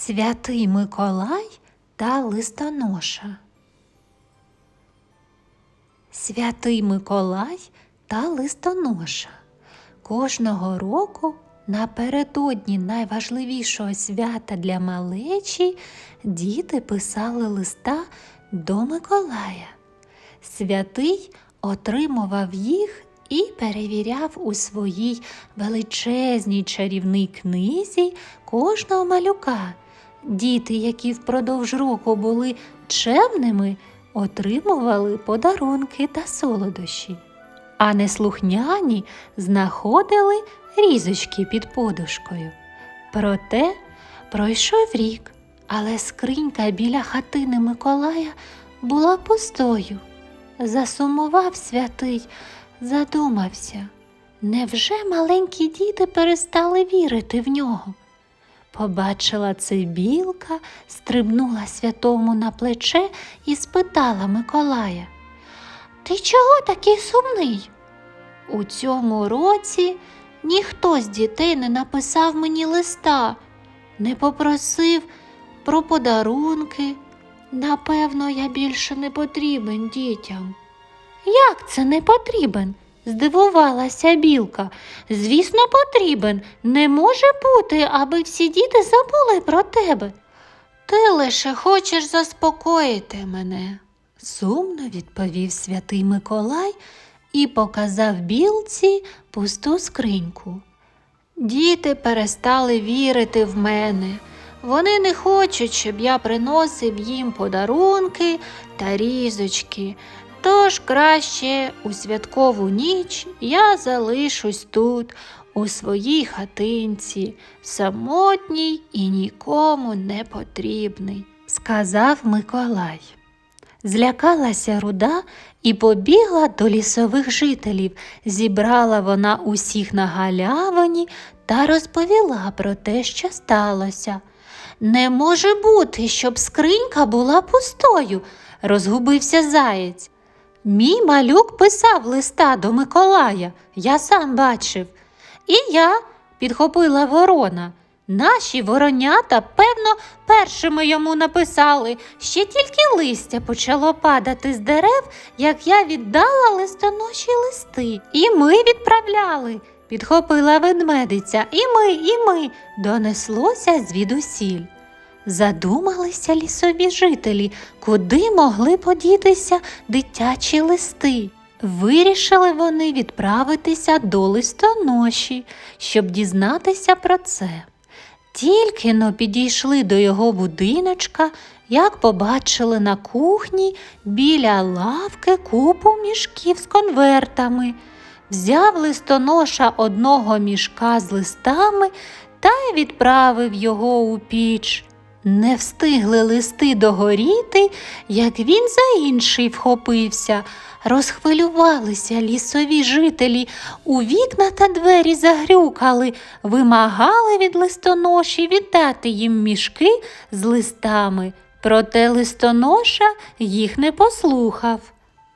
Святий Миколай та листоноша. Святий Миколай та листоноша. Кожного року напередодні найважливішого свята для малечі діти писали листа до Миколая. Святий отримував їх і перевіряв у своїй величезній чарівній книзі кожного малюка. Діти, які впродовж року були чемними, отримували подарунки та солодощі, а неслухняні знаходили різочки під подушкою. Проте пройшов рік, але скринька біля хатини Миколая була пустою. Засумував святий, задумався. Невже маленькі діти перестали вірити в нього? Побачила це білка, стрибнула святому на плече і спитала Миколая. Ти чого такий сумний? У цьому році ніхто з дітей не написав мені листа, не попросив про подарунки. Напевно, я більше не потрібен дітям. Як це не потрібен? Здивувалася білка. Звісно, потрібен. Не може бути, аби всі діти забули про тебе. Ти лише хочеш заспокоїти мене, сумно відповів святий Миколай і показав білці пусту скриньку. Діти перестали вірити в мене. Вони не хочуть, щоб я приносив їм подарунки та різочки. Тож краще у святкову ніч я залишусь тут, у своїй хатинці, самотній і нікому не потрібний, сказав Миколай. Злякалася руда і побігла до лісових жителів. Зібрала вона усіх на галявині та розповіла про те, що сталося. Не може бути, щоб скринька була пустою, розгубився заєць. Мій малюк писав листа до Миколая, я сам бачив. І я, підхопила ворона. Наші воронята, певно, першими йому написали, ще тільки листя почало падати з дерев, як я віддала листоноші листи. І ми відправляли, підхопила ведмедиця. І ми, і ми, донеслося звідусіль. Задумалися лісові жителі, куди могли подітися дитячі листи. Вирішили вони відправитися до листоноші, щоб дізнатися про це. Тільки но підійшли до його будиночка, як побачили на кухні біля лавки купу мішків з конвертами. Взяв листоноша одного мішка з листами та й відправив його у піч. Не встигли листи догоріти, як він за інший вхопився. Розхвилювалися лісові жителі, у вікна та двері загрюкали, вимагали від листоноші віддати їм мішки з листами. Проте листоноша їх не послухав.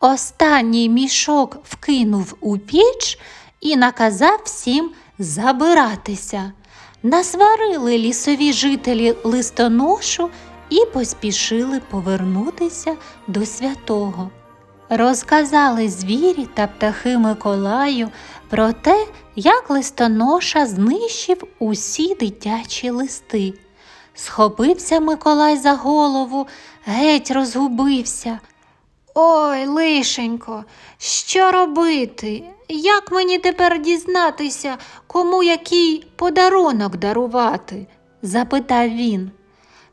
Останній мішок вкинув у піч і наказав всім забиратися. Насварили лісові жителі листоношу і поспішили повернутися до святого. Розказали звірі та птахи Миколаю про те, як листоноша знищив усі дитячі листи. Схопився Миколай за голову, геть розгубився. Ой, лишенько, що робити? Як мені тепер дізнатися, кому який подарунок дарувати? запитав він.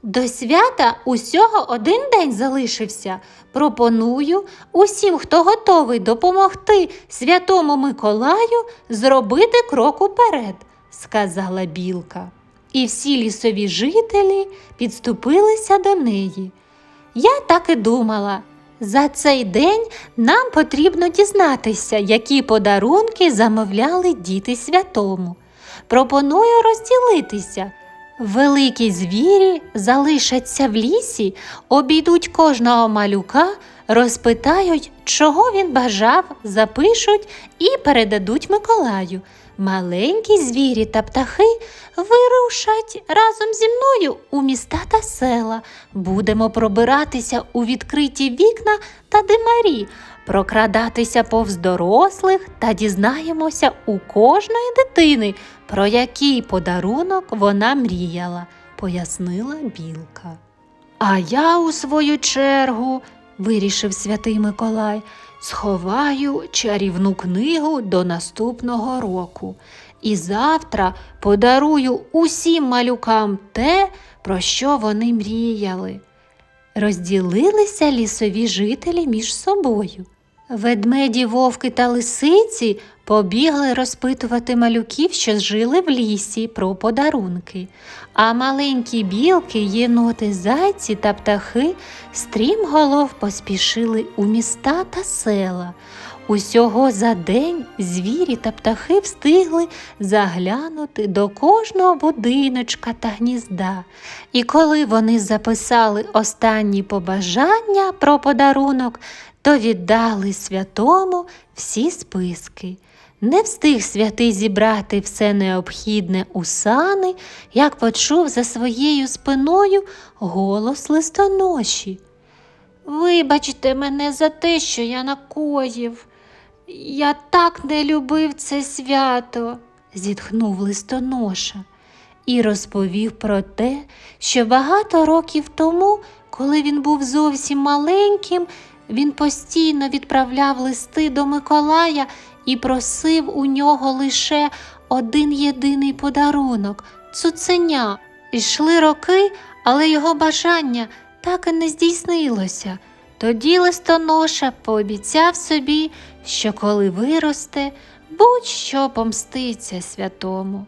До свята усього один день залишився. Пропоную усім, хто готовий допомогти святому Миколаю, зробити крок уперед, сказала білка. І всі лісові жителі підступилися до неї. Я так і думала. За цей день нам потрібно дізнатися, які подарунки замовляли діти святому. Пропоную розділитися. Великі звірі залишаться в лісі, обійдуть кожного малюка, розпитають, чого він бажав, запишуть і передадуть Миколаю. маленькі звірі та птахи вирушать разом зі мною у міста та села. Будемо пробиратися у відкриті вікна та димарі, прокрадатися повз дорослих та дізнаємося у кожної дитини, про який подарунок вона мріяла, пояснила білка. А я, у свою чергу, вирішив святий Миколай, сховаю чарівну книгу до наступного року. І завтра подарую усім малюкам те, про що вони мріяли. Розділилися лісові жителі між собою. Ведмеді, вовки та лисиці побігли розпитувати малюків, що жили в лісі про подарунки, а маленькі білки, єноти, зайці та птахи стрімголов поспішили у міста та села. Усього за день звірі та птахи встигли заглянути до кожного будиночка та гнізда. І коли вони записали останні побажання про подарунок, то віддали святому всі списки. Не встиг святий зібрати все необхідне у сани, як почув за своєю спиною голос листоноші. Вибачте мене за те, що я накоїв. Я так не любив це свято, зітхнув листоноша і розповів про те, що багато років тому, коли він був зовсім маленьким, він постійно відправляв листи до Миколая і просив у нього лише один єдиний подарунок цуценя. Ішли роки, але його бажання так і не здійснилося. Тоді листоноша пообіцяв собі, що коли виросте, будь-що помститься святому.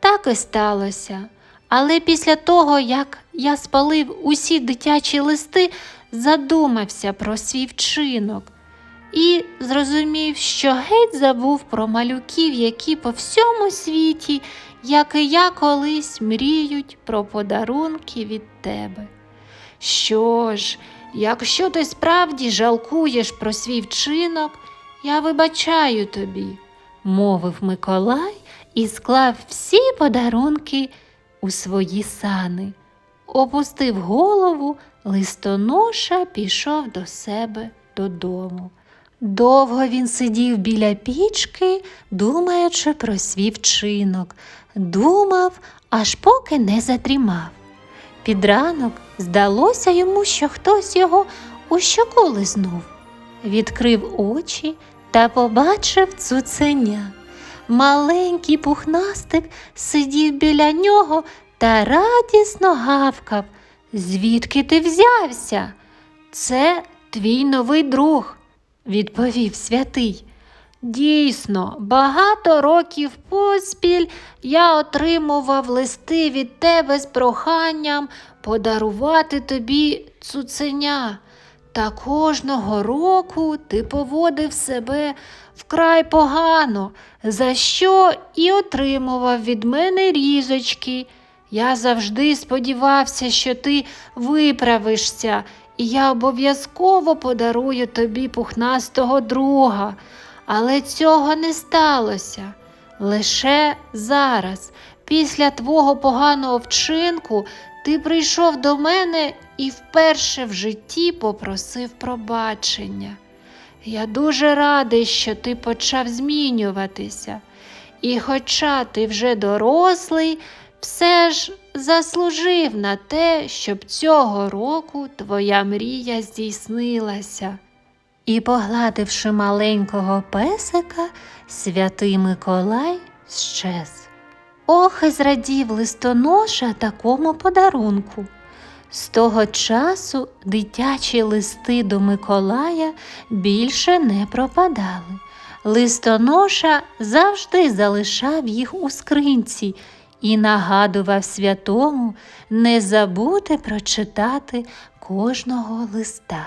Так і сталося. Але після того, як я спалив усі дитячі листи, задумався про свій вчинок і зрозумів, що геть забув про малюків, які по всьому світі, як і я колись мріють про подарунки від тебе. Що ж, якщо ти справді жалкуєш про свій вчинок, я вибачаю тобі, мовив Миколай і склав всі подарунки у свої сани. Опустив голову, листоноша пішов до себе додому. Довго він сидів біля пічки, думаючи про свій вчинок, думав, аж поки не задрімав. Під ранок здалося йому, що хтось його у щоку. Відкрив очі та побачив цуценя. Маленький пухнастик сидів біля нього та радісно гавкав. Звідки ти взявся? Це твій новий друг, відповів святий. Дійсно, багато років поспіль я отримував листи від тебе з проханням подарувати тобі цуценя. Та кожного року ти поводив себе вкрай погано, за що і отримував від мене різочки. Я завжди сподівався, що ти виправишся, і я обов'язково подарую тобі пухнастого друга. Але цього не сталося. Лише зараз, після твого поганого вчинку, ти прийшов до мене і вперше в житті попросив пробачення. Я дуже радий, що ти почав змінюватися. І, хоча ти вже дорослий, все ж заслужив на те, щоб цього року твоя мрія здійснилася. І, погладивши маленького песика, святий Миколай щез. Ох, і зрадів листоноша такому подарунку. З того часу дитячі листи до Миколая більше не пропадали. Листоноша завжди залишав їх у скринці і нагадував святому не забути прочитати кожного листа.